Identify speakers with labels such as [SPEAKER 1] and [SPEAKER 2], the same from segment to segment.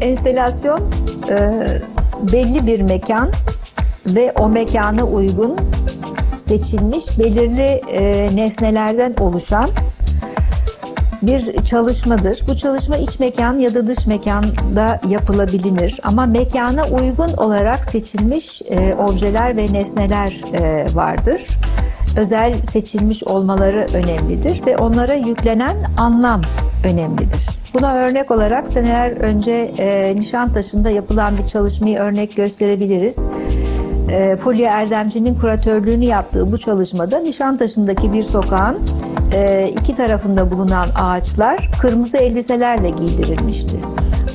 [SPEAKER 1] Enstelasyon e, belli bir mekan ve o mekana uygun seçilmiş belirli e, nesnelerden oluşan bir çalışmadır. Bu çalışma iç mekan ya da dış mekanda yapılabilir ama mekana uygun olarak seçilmiş e, objeler ve nesneler e, vardır. Özel seçilmiş olmaları önemlidir ve onlara yüklenen anlam önemlidir. Buna örnek olarak seneler önce e, Nişantaşı'nda yapılan bir çalışmayı örnek gösterebiliriz. E, Fulya Erdemci'nin kuratörlüğünü yaptığı bu çalışmada Nişantaşı'ndaki bir sokağın e, iki tarafında bulunan ağaçlar kırmızı elbiselerle giydirilmişti.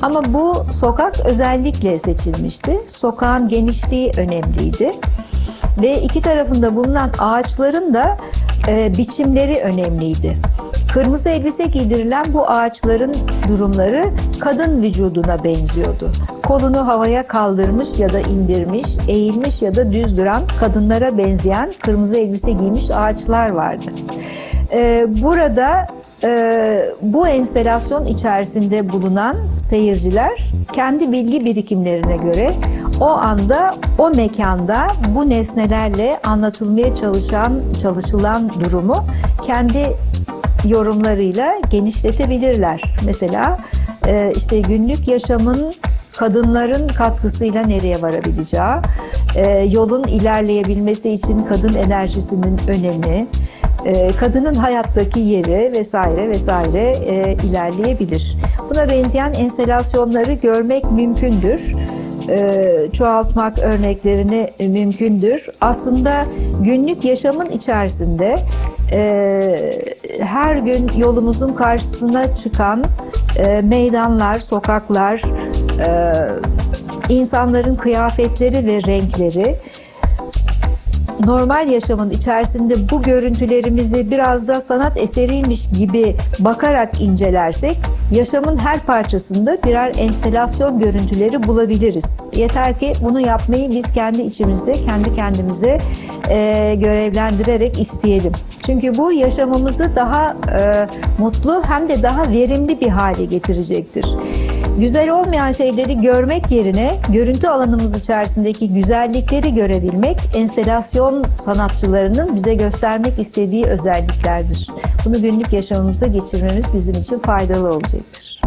[SPEAKER 1] Ama bu sokak özellikle seçilmişti. Sokağın genişliği önemliydi ve iki tarafında bulunan ağaçların da e, biçimleri önemliydi. Kırmızı elbise giydirilen bu ağaçların durumları kadın vücuduna benziyordu. Kolunu havaya kaldırmış ya da indirmiş, eğilmiş ya da düz duran kadınlara benzeyen kırmızı elbise giymiş ağaçlar vardı. Ee, burada e, bu enstelasyon içerisinde bulunan seyirciler kendi bilgi birikimlerine göre o anda o mekanda bu nesnelerle anlatılmaya çalışan çalışılan durumu kendi yorumlarıyla genişletebilirler. Mesela e, işte günlük yaşamın kadınların katkısıyla nereye varabileceği, e, yolun ilerleyebilmesi için kadın enerjisinin önemi, e, kadının hayattaki yeri vesaire vesaire ilerleyebilir. Buna benzeyen enstelasyonları görmek mümkündür. Çoğaltmak örneklerini mümkündür. Aslında günlük yaşamın içerisinde her gün yolumuzun karşısına çıkan e, meydanlar, sokaklar, e, insanların kıyafetleri ve renkleri normal yaşamın içerisinde bu görüntülerimizi biraz da sanat eseriymiş gibi bakarak incelersek yaşamın her parçasında birer enstelasyon görüntüleri bulabiliriz. Yeter ki bunu yapmayı biz kendi içimizde, kendi kendimize e, görevlendirerek isteyelim. Çünkü bu yaşamımızı daha e, mutlu hem de daha verimli bir hale getirecektir. Güzel olmayan şeyleri görmek yerine görüntü alanımız içerisindeki güzellikleri görebilmek enstelasyon sanatçılarının bize göstermek istediği özelliklerdir. Bunu günlük yaşamımıza geçirmemiz bizim için faydalı olacaktır.